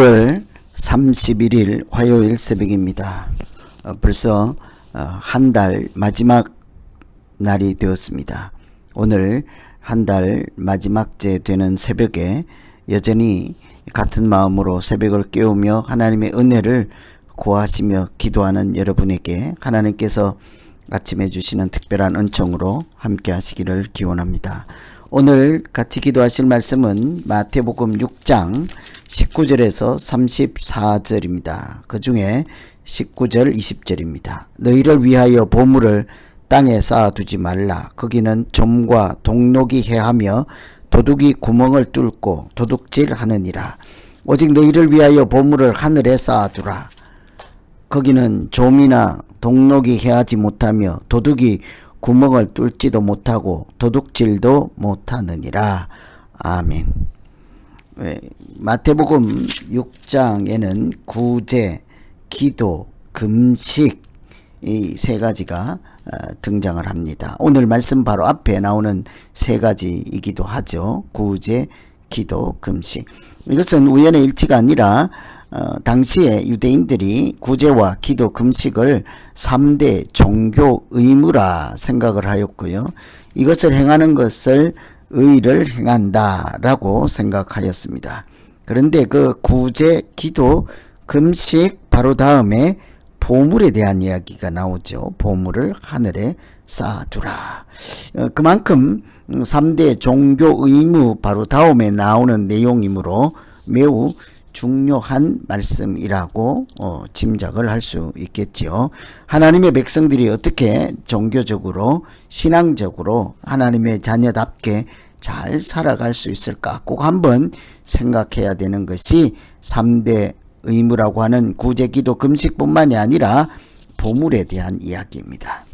1월 31일 화요일 새벽입니다. 어, 벌써 한달 마지막 날이 되었습니다. 오늘 한 달 마지막째 되는 새벽에 여전히 같은 마음으로 새벽을 깨우며 하나님의 은혜를 구하시며 기도하는 여러분에게 하나님께서 아침에 주시는 특별한 은총으로 함께 하시기를 기원합니다. 오늘 같이 기도하실 말씀은 마태복음 6장 19절에서 34절입니다. 그 중에 19절 20절입니다. 너희를 위하여 보물을 땅에 쌓아두지 말라. 거기는 점과 동록이 해하며 도둑이 구멍을 뚫고 도둑질하느니라. 오직 너희를 위하여 보물을 하늘에 쌓아두라. 거기는 좀이나 동록이 해하지 못하며 도둑이 구멍을 뚫지도 못하고 도둑질도 못하느니라. 아멘. 예, 마태복음 6장에는 구제, 기도, 금식 이 세 가지가 어, 등장을 합니다. 오늘 말씀 바로 앞에 나오는 세 가지이기도 하죠. 구제, 기도, 금식. 이것은 우연의 일치가 아니라 어, 당시에 유대인들이 구제와 기도, 금식을 3대 종교 의무라 생각을 하였고요. 이것을 행하는 것을 의를 행한다라고 생각하였습니다. 그런데 그 구제, 기도, 금식 바로 다음에 보물에 대한 이야기가 나오죠. 보물을 하늘에 쌓아두라. 어, 그만큼 3대 종교 의무 바로 다음에 나오는 내용이므로 매우 중요한 말씀이라고 어, 짐작을 할 수 있겠지요. 하나님의 백성들이 어떻게 종교적으로 신앙적으로 하나님의 자녀답게 잘 살아갈 수 있을까 꼭 한번 생각해야 되는 것이 3대 의무라고 하는 구제기도 금식뿐만이 아니라 보물에 대한 이야기입니다.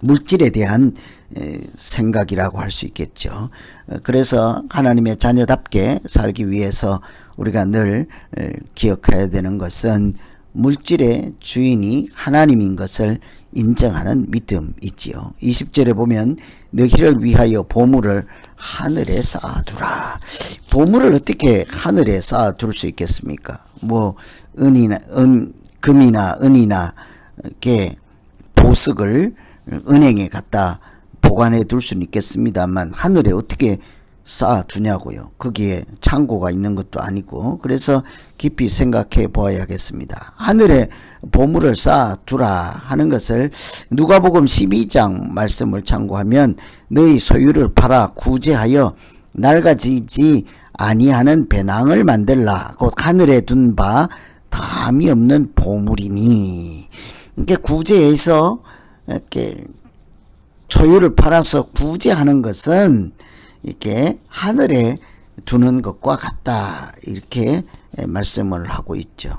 물질에 대한 에, 생각이라고 할 수 있겠죠. 어, 그래서 하나님의 자녀답게 살기 위해서 우리가 늘 에, 기억해야 되는 것은 물질의 주인이 하나님인 것을 인정하는 믿음이지요. 20절에 보면 너희를 위하여 보물을 하늘에 쌓아두라. 보물을 어떻게 하늘에 쌓아둘 수 있겠습니까? 뭐 은이나 은 금이나 은이나 이렇게 보석을 은행에 갖다 보관해 둘 수는 있겠습니다만 하늘에 어떻게 쌓아 두냐고요. 거기에 창고가 있는 것도 아니고 그래서 깊이 생각해 보아야겠습니다. 하늘에 보물을 쌓아 두라 하는 것을 누가복음 12장 말씀을 참고하면 너희 소유를 팔아 구제하여 낡아지지 아니하는 배낭을 만들라. 곧 하늘에 둔 바 담이 없는 보물이니. 이게 구제에서 이렇게 소유를 팔아서 구제하는 것은 이렇게 하늘에 두는 것과 같다. 이렇게 말씀을 하고 있죠.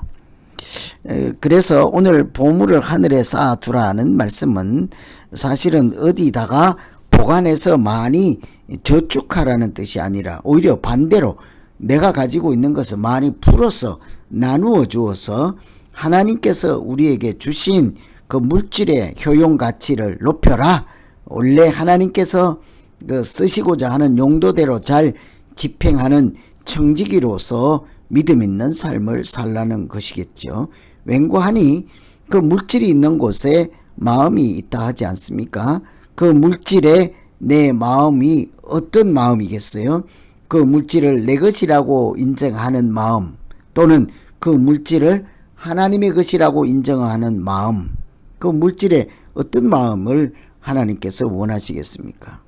에, 그래서 오늘 보물을 하늘에 쌓아두라는 말씀은 사실은 어디다가 보관해서 많이 저축하라는 뜻이 아니라 오히려 반대로 내가 가지고 있는 것을 많이 풀어서 나누어 주어서 하나님께서 우리에게 주신 그 물질의 효용 가치를 높여라. 원래 하나님께서 그 쓰시고자 하는 용도대로 잘 집행하는 청지기로서 믿음 있는 삶을 살라는 것이겠죠. 웬고하니 그 물질이 있는 곳에 마음이 있다 하지 않습니까? 그 물질에 내 마음이 어떤 마음이겠어요? 그 물질을 내 것이라고 인정하는 마음 또는 그 물질을 하나님의 것이라고 인정하는 마음 그 물질에 어떤 마음을 하나님께서 원하시겠습니까?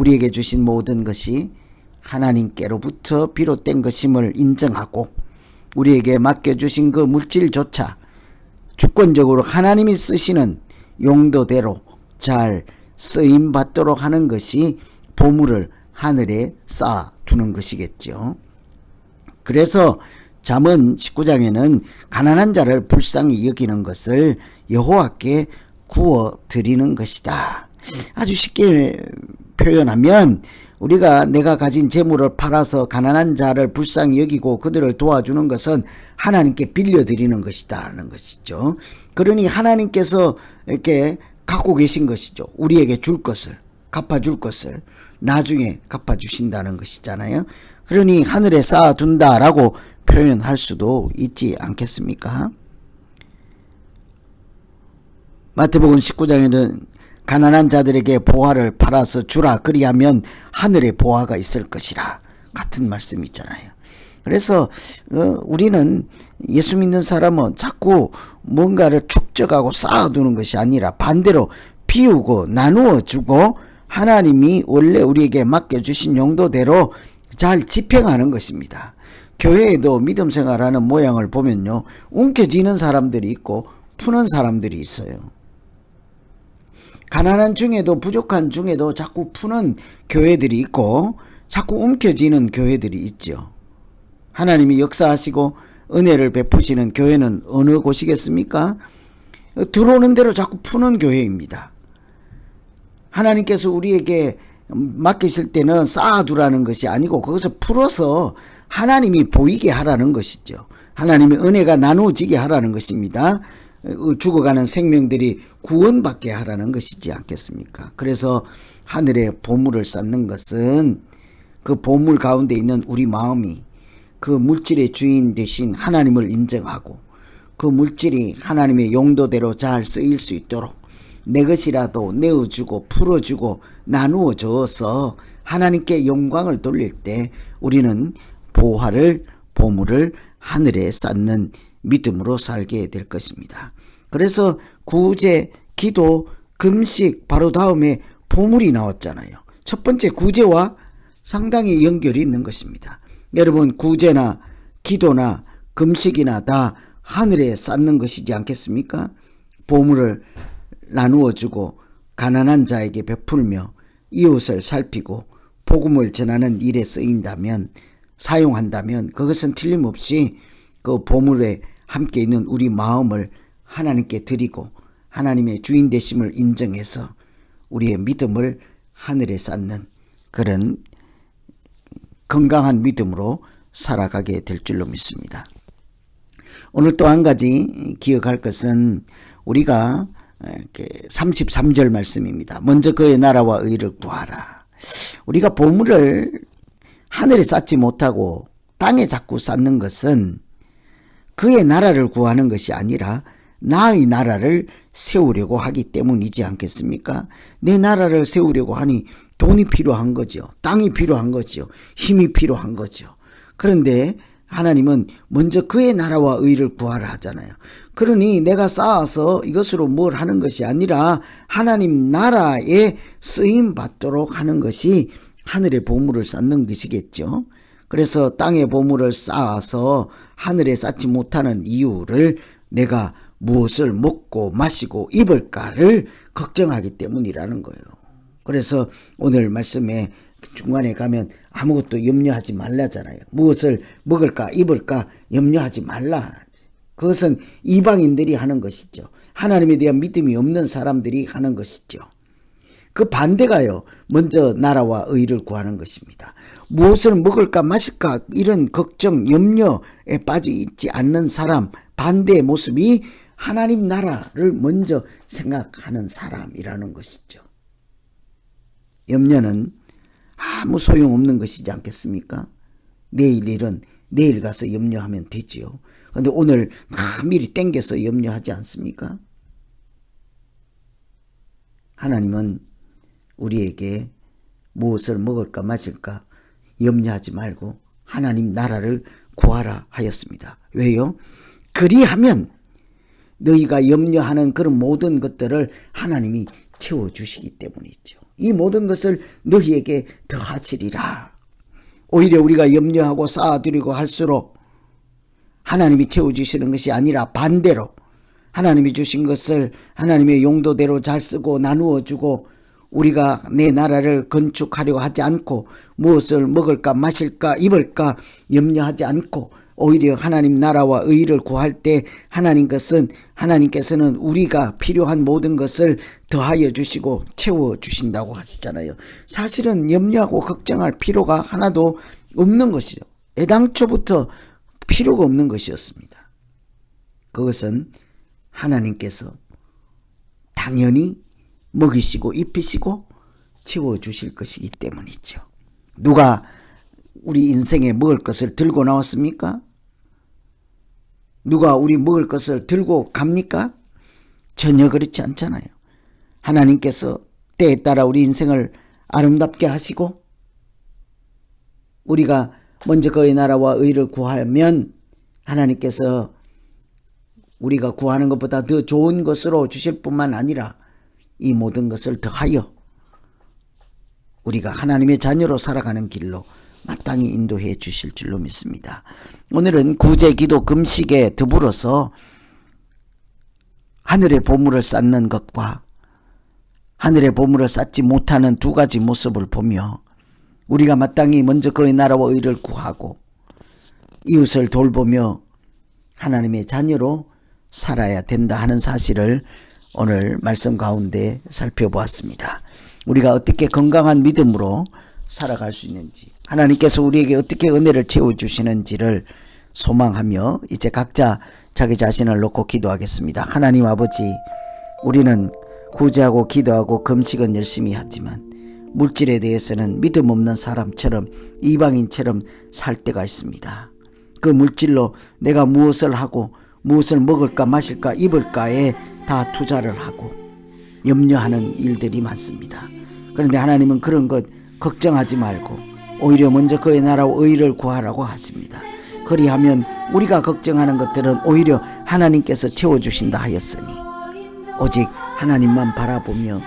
우리에게 주신 모든 것이 하나님께로부터 비롯된 것임을 인정하고 우리에게 맡겨주신 그 물질조차 주권적으로 하나님이 쓰시는 용도대로 잘 쓰임 받도록 하는 것이 보물을 하늘에 쌓아 두는 것이겠죠. 그래서 잠언 19장에는 가난한 자를 불쌍히 여기는 것을 여호와께 구워 드리는 것이다. 아주 쉽게 표현하면 우리가 내가 가진 재물을 팔아서 가난한 자를 불쌍히 여기고 그들을 도와주는 것은 하나님께 빌려 드리는 것이다는 것이죠. 그러니 하나님께서 이렇게 갖고 계신 것이죠. 우리에게 줄 것을 갚아줄 것을 나중에 갚아주신다는 것이잖아요. 그러니 하늘에 쌓아둔다라고 표현할 수도 있지 않겠습니까? 마태복음 19장에는 가난한 자들에게 보화를 팔아서 주라 그리하면 하늘에 보화가 있을 것이라 같은 말씀 있잖아요. 그래서 어, 우리는 예수 믿는 사람은 자꾸 뭔가를 축적하고 쌓아두는 것이 아니라 반대로 비우고 나누어 주고 하나님이 원래 우리에게 맡겨주신 용도대로 잘 집행하는 것입니다. 교회에도 믿음 생활하는 모양을 보면요. 움켜쥐는 사람들이 있고 푸는 사람들이 있어요. 가난한 중에도 부족한 중에도 자꾸 푸는 교회들이 있고 자꾸 움켜쥐는 교회들이 있죠. 하나님이 역사하시고 은혜를 베푸시는 교회는 어느 곳이겠습니까? 들어오는 대로 자꾸 푸는 교회입니다. 하나님께서 우리에게 맡기실 때는 쌓아두라는 것이 아니고 그것을 풀어서 하나님이 보이게 하라는 것이죠. 하나님의 은혜가 나누어지게 하라는 것입니다. 어, 죽어가는 생명들이 구원받게 하라는 것이지 않겠습니까? 그래서 하늘에 보물을 쌓는 것은 그 보물 가운데 있는 우리 마음이 그 물질의 주인 되신 하나님을 인정하고 그 물질이 하나님의 용도대로 잘 쓰일 수 있도록 내 것이라도 내어주고 풀어주고 나누어 줘서 하나님께 영광을 돌릴 때 우리는 보화를 보물을 하늘에 쌓는 믿음으로 살게 될 것입니다. 그래서 구제, 기도, 금식 바로 다음에 보물이 나왔잖아요. 첫 번째 구제와 상당히 연결이 있는 것입니다. 여러분 구제나 기도나 금식이나 다 하늘에 쌓는 것이지 않겠습니까? 보물을 나누어 주고 가난한 자에게 베풀며 이웃을 살피고 복음을 전하는 일에 쓰인다면 사용한다면 그것은 틀림없이 그 보물에 함께 있는 우리 마음을 하나님께 드리고 하나님의 주인 되심을 인정해서 우리의 믿음을 하늘에 쌓는 그런 건강한 믿음으로 살아가게 될 줄로 믿습니다. 오늘 또 한 가지 기억할 것은 우리가 33절 말씀입니다. 먼저 그의 나라와 의를 구하라. 우리가 보물을 하늘에 쌓지 못하고 땅에 자꾸 쌓는 것은 그의 나라를 구하는 것이 아니라 나의 나라를 세우려고 하기 때문이지 않겠습니까? 내 나라를 세우려고 하니 돈이 필요한 거죠. 땅이 필요한 거죠. 힘이 필요한 거죠. 그런데 하나님은 먼저 그의 나라와 의를 구하라 하잖아요. 그러니 내가 쌓아서 이것으로 뭘 하는 것이 아니라 하나님 나라에 쓰임 받도록 하는 것이 하늘의 보물을 쌓는 것이겠죠. 그래서 땅의 보물을 쌓아서 하늘에 쌓지 못하는 이유를 내가 무엇을 먹고 마시고 입을까를 걱정하기 때문이라는 거예요. 그래서 오늘 말씀에 중간에 가면 아무것도 염려하지 말라잖아요. 무엇을 먹을까 입을까 염려하지 말라. 그것은 이방인들이 하는 것이죠. 하나님에 대한 믿음이 없는 사람들이 하는 것이죠. 그 반대가요. 먼저 나라와 의를 구하는 것입니다. 무엇을 먹을까 마실까 이런 걱정 염려에 빠져 있지 않는 사람 반대의 모습이 하나님 나라를 먼저 생각하는 사람이라는 것이죠. 염려는 아무 소용없는 것이지 않겠습니까? 내일 일은 내일 가서 염려하면 되지요. 근데 오늘 미리 땡겨서 염려하지 않습니까? 하나님은 우리에게 무엇을 먹을까 마실까 염려하지 말고 하나님 나라를 구하라 하였습니다. 왜요? 그리하면 너희가 염려하는 그런 모든 것들을 하나님이 채워주시기 때문이죠. 이 모든 것을 너희에게 더하시리라. 오히려 우리가 염려하고 쌓아두리고 할수록 하나님이 채워주시는 것이 아니라 반대로 하나님이 주신 것을 하나님의 용도대로 잘 쓰고 나누어 주고 우리가 내 나라를 건축하려 하지 않고 무엇을 먹을까 마실까 입을까 염려하지 않고 오히려 하나님 나라와 의를 구할 때 하나님 것은 하나님께서는 우리가 필요한 모든 것을 더하여 주시고 채워 주신다고 하시잖아요. 사실은 염려하고 걱정할 필요가 하나도 없는 것이죠. 애당초부터 필요가 없는 것이었습니다. 그것은 하나님께서 당연히 먹이시고 입히시고 채워 주실 것이기 때문이죠. 누가 우리 인생에 먹을 것을 들고 나왔습니까? 누가 우리 먹을 것을 들고 갑니까? 전혀 그렇지 않잖아요. 하나님께서 때에 따라 우리 인생을 아름답게 하시고 우리가 먼저 그의 나라와 의를 구하면 하나님께서 우리가 구하는 것보다 더 좋은 것으로 주실 뿐만 아니라 이 모든 것을 더하여 우리가 하나님의 자녀로 살아가는 길로 마땅히 인도해 주실 줄로 믿습니다. 오늘은 구제 기도 금식에 더불어서 하늘의 보물을 쌓는 것과 하늘의 보물을 쌓지 못하는 두 가지 모습을 보며 우리가 마땅히 먼저 그의 나라와 의를 구하고 이웃을 돌보며 하나님의 자녀로 살아야 된다 하는 사실을 오늘 말씀 가운데 살펴보았습니다. 우리가 어떻게 건강한 믿음으로 살아갈 수 있는지, 하나님께서 우리에게 어떻게 은혜를 채워주시는지를 소망하며 이제 각자 자기 자신을 놓고 기도하겠습니다. 하나님 아버지, 우리는 구제하고 기도하고 금식은 열심히 하지만 물질에 대해서는 믿음 없는 사람처럼 이방인처럼 살 때가 있습니다. 그 물질로 내가 무엇을 하고 무엇을 먹을까 마실까 입을까에 다 투자를 하고 염려하는 일들이 많습니다. 그런데 하나님은 그런 것 걱정하지 말고 오히려 먼저 그의 나라와 의를 구하라고 하십니다. 그리하면 우리가 걱정하는 것들은 오히려 하나님께서 채워주신다 하였으니 오직 하나님만 바라보며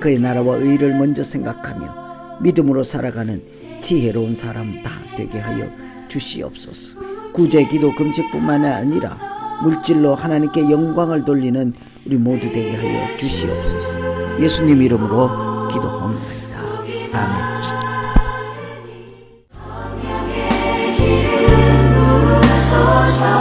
그의 나라와 의를 먼저 생각하며 믿음으로 살아가는 지혜로운 사람 다 되게 하여 주시옵소서. 구제 기도 금식뿐만 아니라 물질로 하나님께 영광을 돌리는 우리 모두 되게 하여 주시옵소서. 예수님 이름으로 기도합니다. 아멘. So.